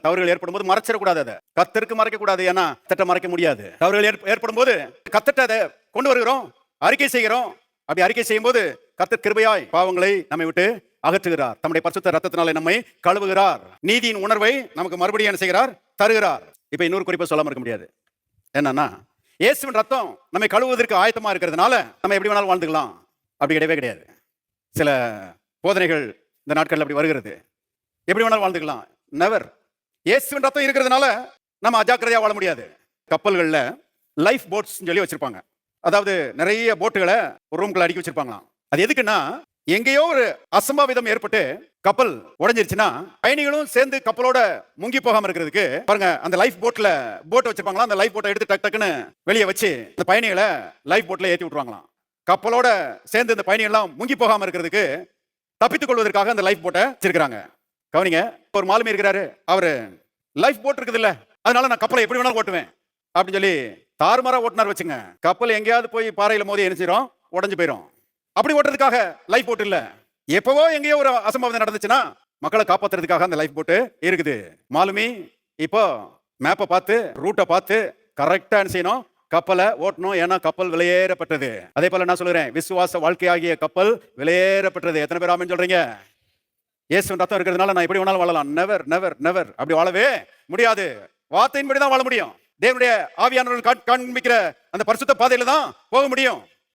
தவறுகள் ஏற்படும் போது மறைச்சிடக்கூடாது அதை. கத்தருக்கு மறைக்க கூடாது ஏன்னா கத்தட்ட மறைக்க முடியாது. தவறுகள் ஏற்படும் போது கத்தட்ட அதை கொண்டு வருகிறோம் அறிக்கை செய்கிறோம். அப்படி அறிக்கை செய்யும் போது கத்தர் கிருபையாய் பாவங்களை நம்மை விட்டு அகற்றுகிறார். தம்முடைய பரிசுத்த ரத்தத்தினாலே நம்மை கழுவுகிறார். நீதியின் உணர்வை நமக்கு மறுபடியும் என்ன செய்கிறார்? தருகிறார். இப்ப இன்னொரு குறிப்பை சொல்ல இருக்க முடியாது. என்னன்னா இயேசுவின் ரத்தம் நம்மை கழுவுவதற்கு ஆயத்தமா இருக்கிறதுனால நம்ம எப்படி வேணாலும் வாழ்ந்துக்கலாம். அப்படி கிடையவே கிடையாது. சில போதனைகள் இந்த நாட்களில் அப்படி வருகிறது. எப்படி வேணாலும் வாழ்ந்துக்கலாம். நெவர் இயேசுவின் ரத்தம் இருக்கிறதுனால நம்ம அஜாக்கிரதையாக வாழ முடியாது. கப்பல்களில் லைஃப் போட்ஸ் சொல்லி வச்சிருப்பாங்க. அதாவது நிறைய போட்டுகளை ஒரு ரூம்குள்ள அடுக்கி வச்சிருப்பாங்களாம். அது எதுக்குன்னா எங்கேயோ ஒரு அசம்பாவிதம் ஏற்பட்டு கப்பல் உடஞ்சிருச்சுன்னா பயணிகளும் சேர்ந்து கப்பலோட முங்கி போகாம இருக்கிறதுக்கு பாருங்க அந்த லைஃப் போட்ல போட் வச்சிருப்பாங்களா அந்த லைஃப் போட்டை எடுத்து டக் டக்குன்னு வெளியே வச்சு அந்த பயணிகளை லைஃப் போட்ல ஏற்றி விட்டுருவாங்களாம். கப்பலோட சேர்ந்து இந்த பயணிகள்லாம் முங்கி போகாம இருக்கிறதுக்கு தப்பித்துக் கொள்வதற்காக அந்த லைஃப் போட்டை வச்சிருக்கிறாங்க. கவனிங்க ஒரு மாலுமி இருக்கிறாரு. அவரு லைஃப் போட் இருக்குது இல்ல அதனால நான் கப்பலை எப்படி வேணாலும் ஓட்டுவேன். அப்படின்னு சொல்லி தாறுமாறா ஓட்டுனார் வச்சுங்க. கப்பல் எங்கேயாவது போய் பாறையில மோதி எரிஞ்சிரும் உடஞ்சு போயிடும் அப்படி ஓட்டுறதுக்காக லைஃப் போட் இல்ல. எப்பவோ எங்கேயோ ஒரு அசம்பாவிதம் நடந்துச்சுன்னா மக்களை காப்பாத்துறதுக்காக அந்த லைஃப் போட்டு இருக்குது. மாலுமி இப்போ மேப்பை பார்த்து ரூட்டை பார்த்து கரெக்டாக என்ன செய்யணும்? கப்பலை ஓட்டணும். ஏன்னா கப்பல் விலையேறப்பட்டது. அதே போல நான் சொல்லுறேன் விசுவாச வாழ்க்கையாகிய கப்பல் விலையேறப்பட்டது. எத்தனை பேர் ஆமின்னு சொல்றீங்க? இயேசு ரத்தம் இருக்கிறதுனால நான் எப்படி வேணாலும் வாழலாம். நெவர் நெவர் நெவர் அப்படி வாழவே முடியாது. வார்த்தையின்படி தான் வாழ முடியும். தேவனுடைய ஆவியானவர்கள் காண்பிக்கிற அந்த பரிசுத்த பாதையில தான் போக முடியும்.